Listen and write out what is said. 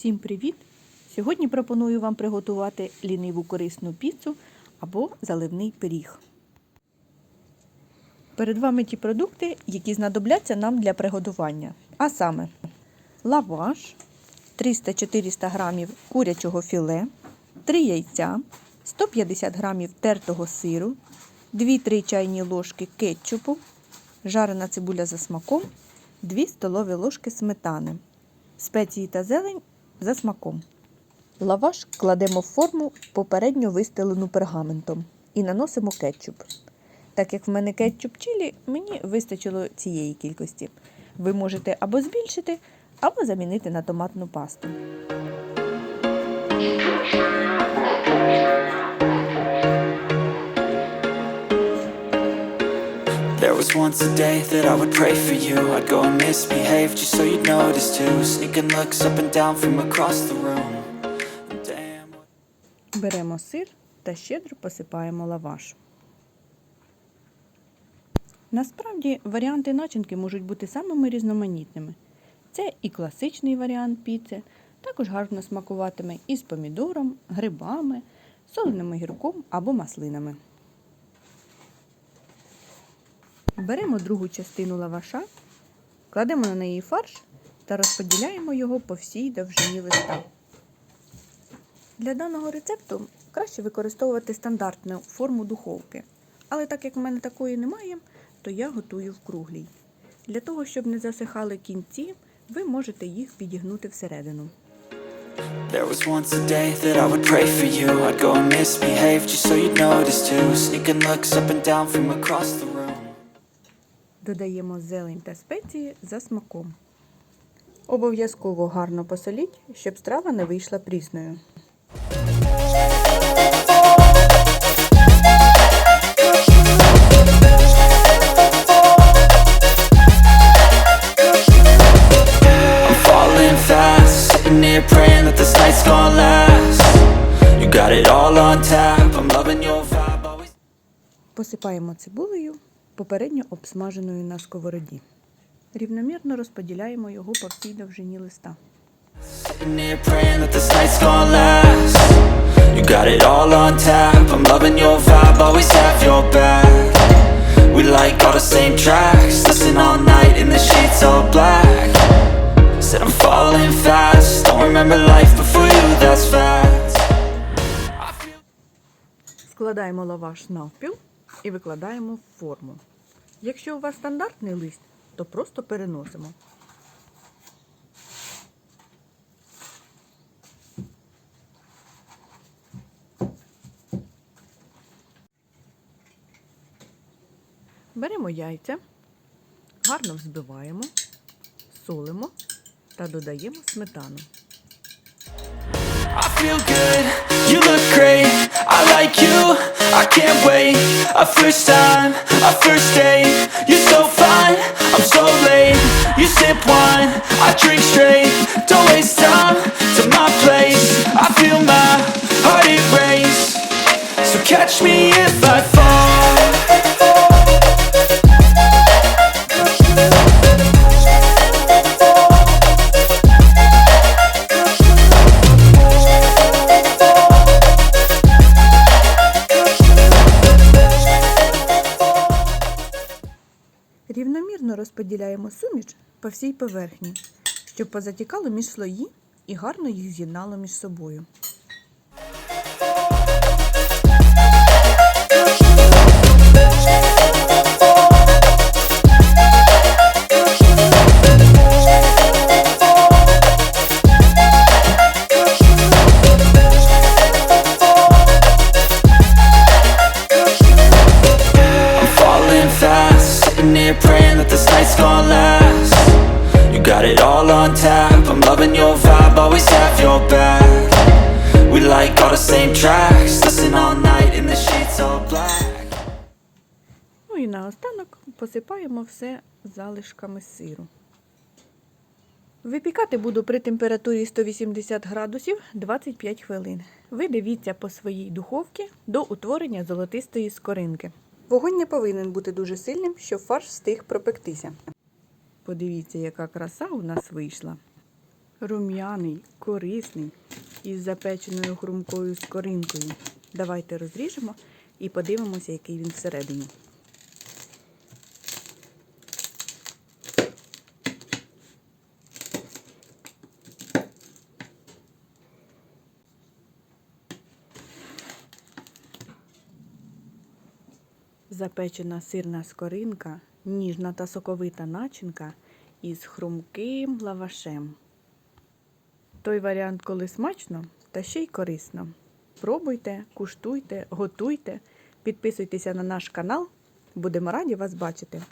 Всім привіт! Сьогодні пропоную вам приготувати ліниву корисну піцу або заливний пиріг. Перед вами ті продукти, які знадобляться нам для приготування. А саме лаваш, 300-400 грамів курячого філе, 3 яйця, 150 грамів тертого сиру, 2-3 чайні ложки кетчупу, жарена цибуля за смаком, 2 столові ложки сметани, спеції та зелень за смаком. Лаваш кладемо в форму, попередньо вистелену пергаментом, і наносимо кетчуп. Так як в мене кетчуп чилі, мені вистачило цієї кількості. Ви можете або збільшити, або замінити на томатну пасту. There was once a day that I would pray for you I'd go and misbehave just so you'd notice too Sneaking looks up and down from across the room Беремо сир та щедро посипаємо лаваш. Насправді варіанти начинки можуть бути самими різноманітними. Це і класичний варіант піци, також гарно смакуватиме із помідором, грибами, соленим огірком або маслинами. Беремо другу частину лаваша, кладемо на неї фарш та розподіляємо його по всій довжині листа. Для даного рецепту краще використовувати стандартну форму духовки. Але так як в мене такої немає, то я готую в круглій. Для того, щоб не засихали кінці, ви можете їх підігнути всередину. There was once a day that I would pray for you I'd go and misbehave just so you'd notice too Sneaking looks up and down from across the Додаємо зелень та спеції за смаком. Обов'язково гарно посоліть, щоб страва не вийшла прісною. Посипаємо цибулею, попередньо обсмаженою на сковороді. Рівномірно розподіляємо його по всій довжині листа. Складаємо лаваш навпіл і викладаємо в форму. Якщо у вас стандартний лист, то просто переносимо. Беремо яйця, гарно взбиваємо, солимо та додаємо сметану. I feel good, you look great I like you, I can't wait A first time, a first catch me if I fall Рівномірно розподіляємо суміш по всій поверхні, щоб позатікало між слої і гарно їх з'єднало між собою. Got it all on tap, I'm loving your vibe, always have your back. We like all the same tracks, listen all night in the sheets all black. Ну і наостанок посипаємо все залишками сиру. Випікати буду при температурі 180 градусів 25 хвилин. Ви дивіться по своїй духовці до утворення золотистої скоринки. Вогонь не повинен бути дуже сильним, щоб фарш встиг пропектися. Подивіться, яка краса у нас вийшла. Рум'яний, корисний, із запеченою хрумкою скоринкою. Давайте розріжемо і подивимося, який він всередині. Запечена сирна скоринка, ніжна та соковита начинка із хрумким лавашем. Той варіант, коли смачно та ще й корисно. Пробуйте, куштуйте, готуйте, підписуйтеся на наш канал. Будемо раді вас бачити.